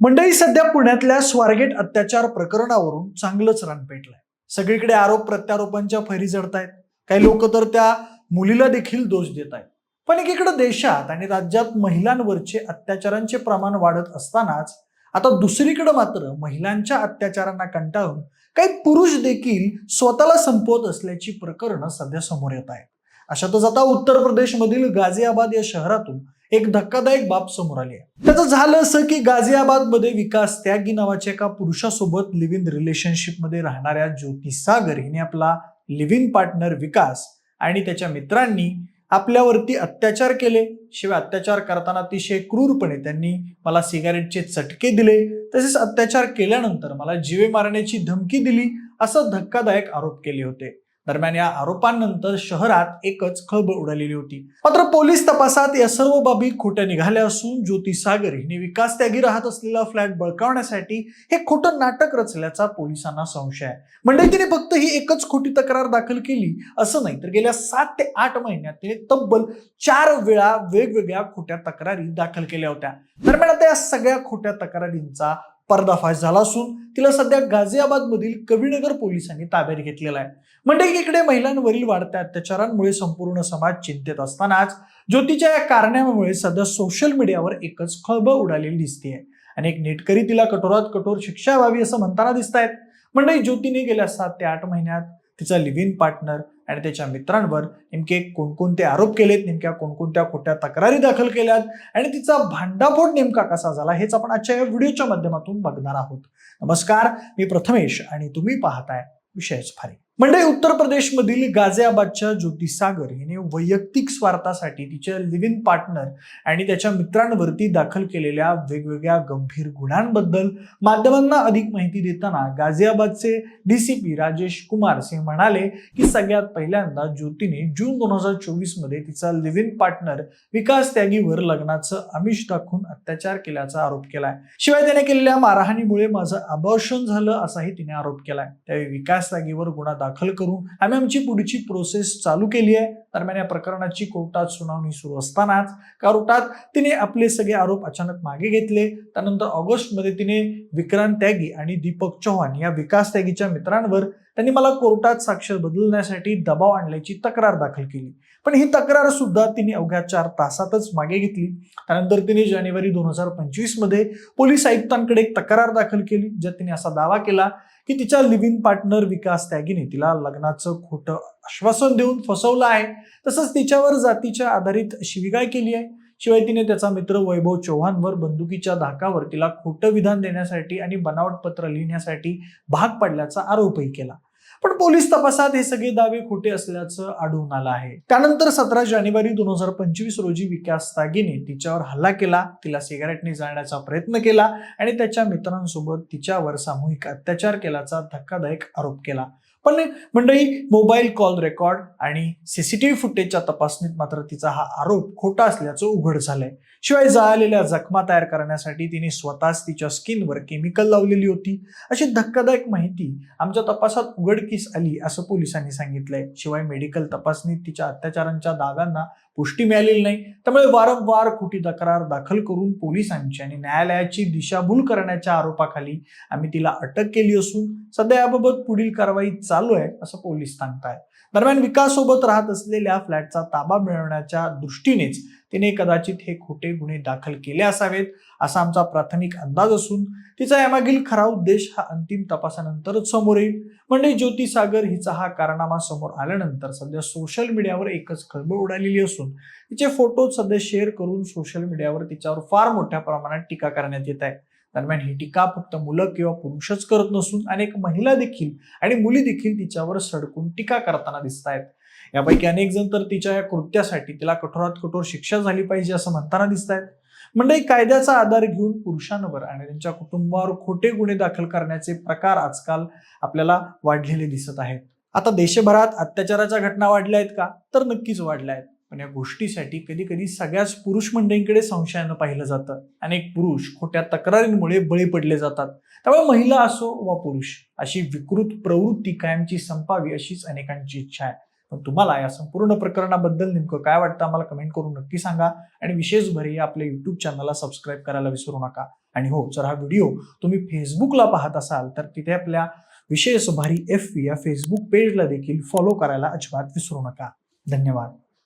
मंडळी सध्या पुण्यातल्या स्वारगेट अत्याचार प्रकरणावरून चांगलंच रान पेटलंय. सगळीकडे आरोप प्रत्यारोपांच्या फैरी जडतायत. काही लोक तर त्या मुलीला देखील दोष देत आहेत पण एकीकडे देशात आणि राज्यात महिलांवरचे अत्याचारांचे प्रमाण वाढत असतानाच आता दुसरीकडे मात्र महिलांच्या अत्याचारांना कंटाळून काही पुरुष देखील स्वतःला संपवत असल्याची प्रकरणं सध्या समोर येत आहेत अशातच आता उत्तर प्रदेशमधील गाझियाबाद या शहरातून एक धक्कादायक बाब समोर आली आहे. त्याचं झालं असं की गाझियाबादमध्ये विकास त्यागी नावाच्या एका पुरुषासोबत लिव्ह इन रिलेशनशिपमध्ये राहणाऱ्या ज्योती सागर हिने आपला लिव्ह इन पार्टनर विकास आणि त्याच्या मित्रांनी आपल्यावरती अत्याचार केले. शिवाय अत्याचार करताना अतिशय क्रूरपणे त्यांनी मला सिगारेटचे चटके दिले. तसेच अत्याचार केल्यानंतर मला जीवे मारण्याची धमकी दिली. असं धक्कादायक आरोप केले होते. दरम्यान या आरोपांनंतर शहरात एकच खळबळ उडालेली होती. मात्र पोलीस तपासात या सर्व बाबी खोट्या निघाल्या असून ज्योती सागर हिने विकास त्यागी राहत असलेला फ्लॅट बळकावण्यासाठी हे खोटं नाटक रचल्याचा पोलिसांना संशय आहे. म्हणजे तिने फक्त ही एकच खोटी तक्रार दाखल केली असं नाही तर गेल्या सात ते आठ महिन्यात तिने तब्बल चार वेळा वेगवेगळ्या खोट्या तक्रारी दाखल केल्या होत्या. दरम्यान आता या सगळ्या खोट्या तक्रारींचा पर्दाफाश झाला असून तिला सध्या गाझियाबादमधील कवीनगर पोलिसांनी ताब्यात घेतलेला आहे. म्हणजे इकडे महिलांवरील वाढत्या अत्याचारांमुळे संपूर्ण समाज चिंतेत असतानाच ज्योतीच्या या कारणामुळे सध्या सोशल मीडियावर एकच खळबळ उडालेली दिसते अनेक नेटकरी तिला कठोरात कठोर शिक्षा व्हावी असं म्हणताना दिसत आहेत म्हणजे ज्योतीने गेल्या सात ते आठ महिन्यात तिचा लिव्ह इन पार्टनर आणि त्याच्या मित्रांवर नेमके कोणकोणते आरोप केलेत नेमक्या कोणकोणत्या खोट्या तक्रारी दाखल केल्यात आणि तिचा भांडाफोड नेमका कसा झाला हेच आपण आजच्या या व्हिडिओच्या माध्यमातून बघणार आहोत. नमस्कार मी प्रथमेश आणि तुम्ही पाहताय विषयच भारी म्हणजे उत्तर प्रदेशमधील गाझियाबादच्या ज्योती सागर हिने वैयक्तिक स्वार्थासाठी तिच्या लिव्ह इन पार्टनर आणि त्याच्या मित्रांवरती दाखल केलेल्या वेगवेगळ्या गंभीर गुन्ह्यांबद्दल माध्यमांना अधिक माहिती देताना गाझियाबादचे डीसीपी राजेश कुमार सिंह म्हणाले की सगळ्यात पहिल्यांदा ज्योतीने जून दोन हजार चोवीसमध्ये तिचा लिव्ह इन पार्टनर विकास त्यागीवर लग्नाचं आमिष दाखवून अत्याचार केल्याचा आरोप केलाय. शिवाय त्याने केलेल्या मारहाणीमुळे माझं अबॉर्शन झालं असाही तिने आरोप केलाय. त्यावेळी विकास त्यागीवर गुन्हा दाखल करून आम्ही आमची पुढची प्रोसेस चालू केली आहे. दरम्यान या प्रकरणाची कोर्टात सुनावणी सुरू असतानाच कोर्टात तिने आपले सगळे आरोप अचानक मागे घेतले. त्यानंतर ऑगस्टमध्ये तिने विक्रांत त्यागी आणि दीपक चव्हाण या विकास त्यागीच्या मित्रांवर त्यांनी मला कोर्टात साक्ष बदलण्यासाठी दबाव आणल्याची तक्रार दाखल केली. पण ही तक्रार सुद्धा तिने अवघ्या चार तासातच मागे घेतली. त्यानंतर तिने जानेवारी दोन हजार पंचवीसमध्ये पोलीस आयुक्तांकडे एक तक्रार दाखल केली ज्यात तिने असा दावा केला की तिच्या लिव्ह इन पार्टनर विकास त्यागीने तिला लग्नाचं खोटं आश्वासन देऊन फसवलं आहे. तसंच तिच्यावर जातीच्या आधारित शिविगाय केली आहे. शिवाय तिने त्याचा मित्र वैभव चौहानवर बंदुकीच्या धाकावर तिला खोटं विधान देण्यासाठी आणि बनावट पत्र लिहिण्यासाठी भाग पडल्याचा आरोपही केला. पण पोलीस तपासात हे सगळे दावे खोटे असल्याचं आढळून आलं आहे. त्यानंतर सतरा जानेवारी दोन हजार पंचवीस रोजी विकास तागीने तिच्यावर हल्ला केला. तिला सिगारेटने जाळण्याचा प्रयत्न केला आणि त्याच्या मित्रांसोबत तिच्यावर सामूहिक अत्याचार केल्याचा धक्कादायक आरोप केला. पण मंडळी मोबाईल कॉल रेकॉर्ड आणि सीसीटीव्ही फुटेजच्या तपासणीत मात्र तिचा हा आरोप खोटा असल्याचं उघड झालंय. शिवाय जळालेल्या जखमा तयार करण्यासाठी तिने स्वतःच तिच्या स्किनवर केमिकल लावलेली होती. अशी धक्कादायक माहिती आमच्या तपासात उघडकीस आली असं पोलिसांनी सांगितलंय. शिवाय मेडिकल तपासणीत तिच्या अत्याचारांच्या दाव्यांना पुष्टी मिळालेली नाही. त्यामुळे वारंवार खोटी तक्रार दाखल करून पोलिसांची आणि न्यायालयाची दिशाभूल करण्याच्या आरोपाखाली आम्ही तिला अटक केली असून सध्या याबाबत पुढील कारवाई चालू आहे असं पोलीस सांगतायत. दरम्यान विकास सोबत राहत असलेल्या फ्लॅटचा ताबा मिळवण्याच्या दृष्टीनेच तिने कदाचित हे खोटे गुन्हे दाखल केले असावेत असा आमचा प्राथमिक अंदाज असून तिचा यामागील खरा उद्देश हा अंतिम तपासानंतरच समोर येईल. म्हणजे ज्योती सागर हिचा हा कारनामा समोर आल्यानंतर सध्या सोशल मीडियावर एकच खळबळ उडालेली असून तिचे फोटो सध्या शेअर करून सोशल मीडियावर तिच्यावर फार मोठ्या प्रमाणात टीका करण्यात येत आहे. दरम्यान ही टीका फक्त मुलं किंवा पुरुषच करत नसून अनेक महिला देखील आणि मुली देखील तिच्यावर सडकून टीका करताना दिसत आहेत. यापैकी अनेक जण तर तिच्या या कृत्यासाठी तिला कठोरात कठोर शिक्षा झाली पाहिजे असं म्हणताना दिसत आहेत. मंडळी कायद्याचा आधार घेऊन पुरुषांवर आणि त्यांच्या कुटुंबावर खोटे गुन्हे दाखल करण्याचे प्रकार आजकाल आपल्याला वाढलेले दिसत आहेत. आता देशभरात अत्याचाराच्या घटना वाढल्या आहेत का? तर नक्कीच वाढल्या आहेत. पण या गोष्टीसाठी कधी कधी सगळ्याच पुरुष मंडळींकडे संशयानं पाहिलं जातं. अनेक पुरुष खोट्या तक्रारींमुळे बळी पडले जातात. त्यामुळे महिला असो वा पुरुष अशी विकृत प्रवृत्ती कायमची संपावी अशीच अनेकांची इच्छा आहे. पण तुम्हाला या संपूर्ण प्रकरणाबद्दल नेमकं काय वाटतं आम्हाला कमेंट करून नक्की सांगा. आणि विशेष भरी आपल्या युट्यूब चॅनलला सबस्क्राईब करायला विसरू नका. आणि हो जर हा व्हिडिओ तुम्ही फेसबुकला पाहत असाल तर तिथे आपल्या विशेष भारी एफ या फेसबुक पेजला देखील फॉलो करायला अजिबात विसरू नका. धन्यवाद.